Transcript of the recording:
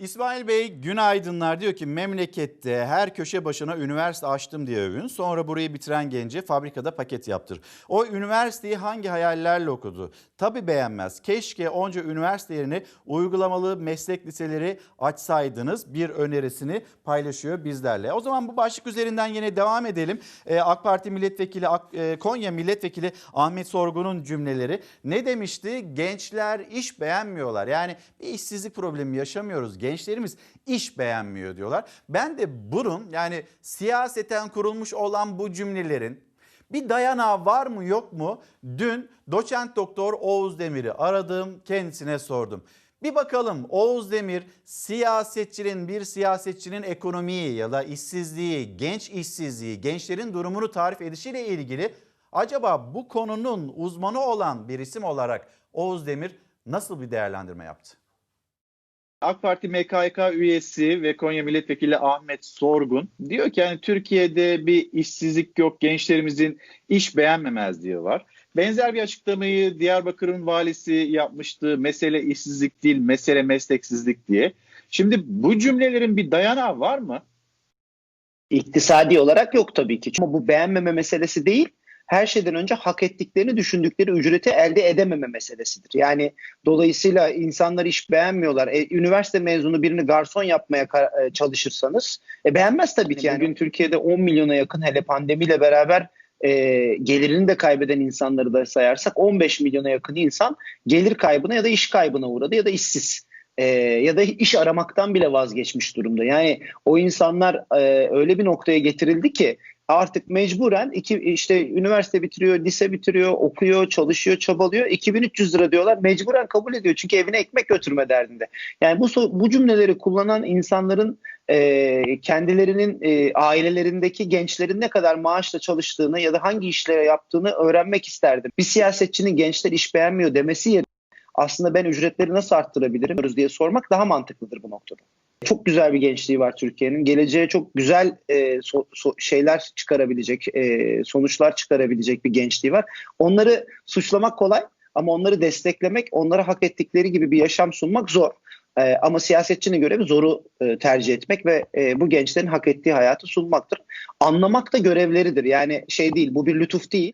İsmail Bey günaydınlar diyor ki memlekette her köşe başına üniversite açtım diye övün. Sonra burayı bitiren gence fabrikada paket yaptır. O üniversiteyi hangi hayallerle okudu? Tabii beğenmez. Keşke onca üniversite yerine uygulamalı meslek liseleri açsaydınız bir önerisini paylaşıyor bizlerle. O zaman bu başlık üzerinden yine devam edelim. Ee, AK Parti milletvekili Ak- e, Konya milletvekili Ahmet Sorgun'un cümleleri ne demişti? Gençler iş beğenmiyorlar. Yani bir işsizlik problemi yaşamıyoruz. Gençlerimiz iş beğenmiyor diyorlar. Ben de bunun yani siyaseten kurulmuş olan bu cümlelerin bir dayanağı var mı yok mu? Dün doçent doktor Oğuz Demir'i aradım, kendisine sordum. Bir bakalım Oğuz Demir siyasetçinin bir siyasetçinin ekonomiyi ya da işsizliği, genç işsizliği, gençlerin durumunu tarif edişiyle ilgili acaba bu konunun uzmanı olan bir isim olarak Oğuz Demir nasıl bir değerlendirme yaptı? AK Parti MKYK üyesi ve Konya Milletvekili Ahmet Sorgun diyor ki yani Türkiye'de bir işsizlik yok, gençlerimizin iş beğenmemezliği var. Benzer bir açıklamayı Diyarbakır'ın valisi yapmıştı. Mesele işsizlik değil, mesele mesleksizlik diye. Şimdi bu cümlelerin bir dayanağı var mı? İktisadi olarak yok tabii ki. Ama bu beğenmeme meselesi değil. Her şeyden önce hak ettiklerini düşündükleri ücreti elde edememe meselesidir. Yani dolayısıyla insanlar iş beğenmiyorlar. E, üniversite mezunu birini garson yapmaya e, çalışırsanız e, beğenmez tabii ki. Yani bugün Türkiye'de 10 milyona yakın hele pandemiyle beraber e, gelirini de kaybeden insanları da sayarsak 15 milyona yakın insan gelir kaybına ya da iş kaybına uğradı ya da işsiz. E, ya da iş aramaktan bile vazgeçmiş durumda. Yani o insanlar e, öyle bir noktaya getirildi ki artık mecburen iki işte üniversite bitiriyor, lise bitiriyor, okuyor, çalışıyor, çabalıyor. 2300 lira diyorlar. Mecburen kabul ediyor çünkü evine ekmek götürme derdinde. Yani bu bu cümleleri kullanan insanların e, kendilerinin e, ailelerindeki gençlerin ne kadar maaşla çalıştığını ya da hangi işlere yaptığını öğrenmek isterdim. Bir siyasetçinin gençler iş beğenmiyor demesi yerine aslında ben ücretleri nasıl arttırabilirim diye sormak daha mantıklıdır bu noktada. Çok güzel bir gençliği var Türkiye'nin. Geleceğe çok güzel e, so- so- şeyler çıkarabilecek, e, sonuçlar çıkarabilecek bir gençliği var. Onları suçlamak kolay ama onları desteklemek, onlara hak ettikleri gibi bir yaşam sunmak zor. E, ama siyasetçinin görevi zoru e, tercih etmek ve e, bu gençlerin hak ettiği hayatı sunmaktır. Anlamak da görevleridir. Yani şey değil, bu bir lütuf değil.